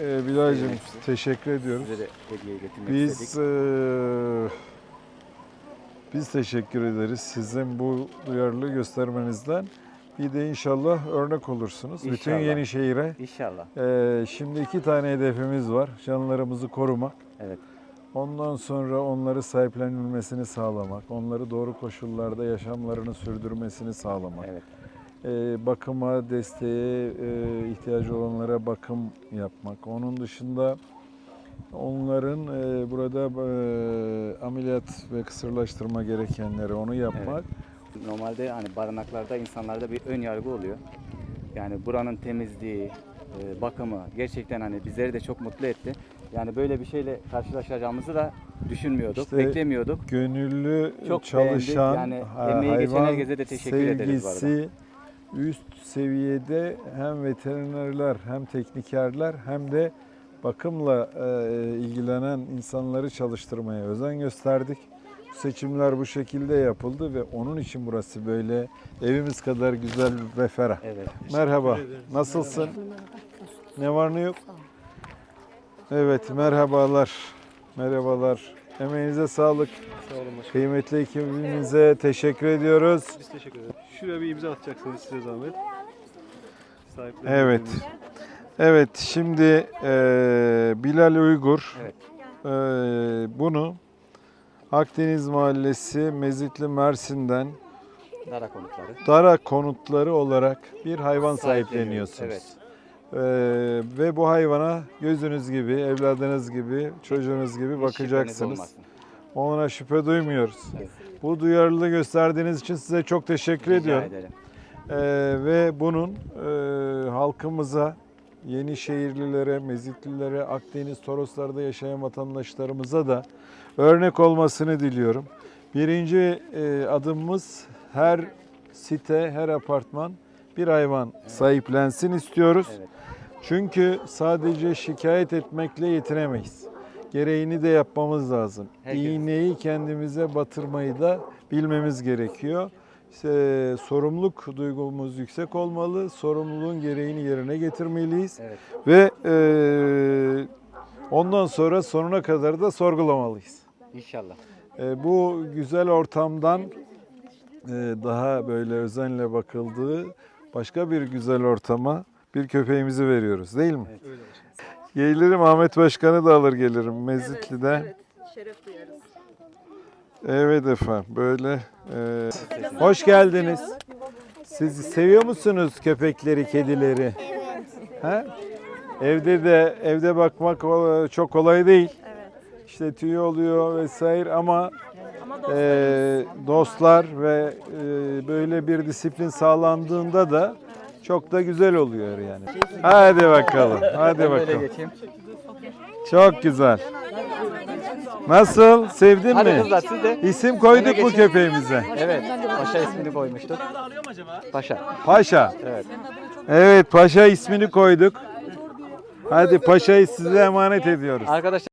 e, Bilal'cim Evet. teşekkür ediyoruz. Size de hediye getirmek Biz istedik. e, biz teşekkür ederiz sizin bu duyarlılığı göstermenizden. Bir de inşallah örnek olursunuz bütün İnşallah. Yenişehir'e. İnşallah. E, şimdi iki tane hedefimiz var. Canlılarımızı korumak. Evet. Ondan sonra onları sahiplenilmesini sağlamak, onları doğru koşullarda yaşamlarını sürdürmesini sağlamak. Evet. E, bakıma, desteğe e, ihtiyacı olanlara bakım yapmak. Onun dışında onların e, burada e, ameliyat ve kısırlaştırma gerekenleri onu yapmak. Normalde hani barınaklarda insanlarda bir ön yargı oluyor. Yani buranın temizliği, e, bakımı gerçekten hani bizleri de çok mutlu etti. Yani böyle bir şeyle karşılaşacağımızı da düşünmüyorduk, İşte beklemiyorduk. Gönüllü Çok çalışan, beğendik. Yani emeği geçen herkese de teşekkür ederiz bu arada. Üst seviyede hem veterinerler hem teknikerler hem de bakımla e, ilgilenen insanları çalıştırmaya özen gösterdik. Seçimler bu şekilde yapıldı ve onun için burası böyle evimiz kadar güzel ve ferah. Evet. Merhaba. Nasılsın? Ne var ne yok? Evet, merhabalar. Merhabalar. Emeğinize sağlık. Sağ olun başkanım. Kıymetli ekibimize teşekkür ediyoruz. Biz teşekkür ederiz. Şuraya bir imza atacaksınız size zahmet. Evet. Evet, şimdi eee, Bilal Uygur Evet. eee, bunu Akdeniz Mahallesi Mezitli Mersin'den Dara konukları. Dara konutları olarak bir hayvan sahipleniyorsunuz. evet. Eee, ve bu hayvana gözünüz gibi, evladınız gibi, çocuğunuz gibi bakacaksınız. Ona şüphe duymuyoruz. Evet. Bu duyarlılığı gösterdiğiniz için size çok teşekkür Rica ediyorum. ederim. Ee, ve bunun e, halkımıza, Yenişehirlilere, Mezitlilere, Akdeniz, Toroslar'da yaşayan vatandaşlarımıza da örnek olmasını diliyorum. Birinci e, adımımız her site, her apartman bir hayvan sahiplensin istiyoruz. Evet. Çünkü sadece şikayet etmekle yetinemeyiz. Gereğini de yapmamız lazım. Herkes- İğneyi kendimize batırmayı da bilmemiz gerekiyor. İşte, sorumluluk duygumuz yüksek olmalı. Sorumluluğun gereğini yerine getirmeliyiz. Evet. Ve e, ondan sonra sonuna kadar da sorgulamalıyız. İnşallah. E, bu güzel ortamdan e, daha böyle özenle bakıldığı başka bir güzel ortama bir köpeğimizi veriyoruz değil mi? Evet. Öyle. Gelirim Ahmet Başkan'ı da alır gelirim Mezitli'den. Evet, şeref duyarız. Evet efendim böyle. e, hoş geldiniz. Siz seviyor musunuz köpekleri, kedileri? Evet. Evde de evde bakmak çok kolay değil. Evet. İşte tüy oluyor vesaire Ama e, dostlar ve e, böyle bir disiplin sağlandığında da çok da güzel oluyor yani. Hadi bakalım. Hadi bakalım. geçeyim. Çok güzel. Nasıl? Sevdin Hadi mi? kızlar siz de. İsim koyduk geçin. köpeğimize? Evet. Paşa ismini koymuştuk. Paşa. Paşa. Evet. Evet Paşa ismini koyduk. Hadi Paşa'yı size emanet ediyoruz. Arkadaşlar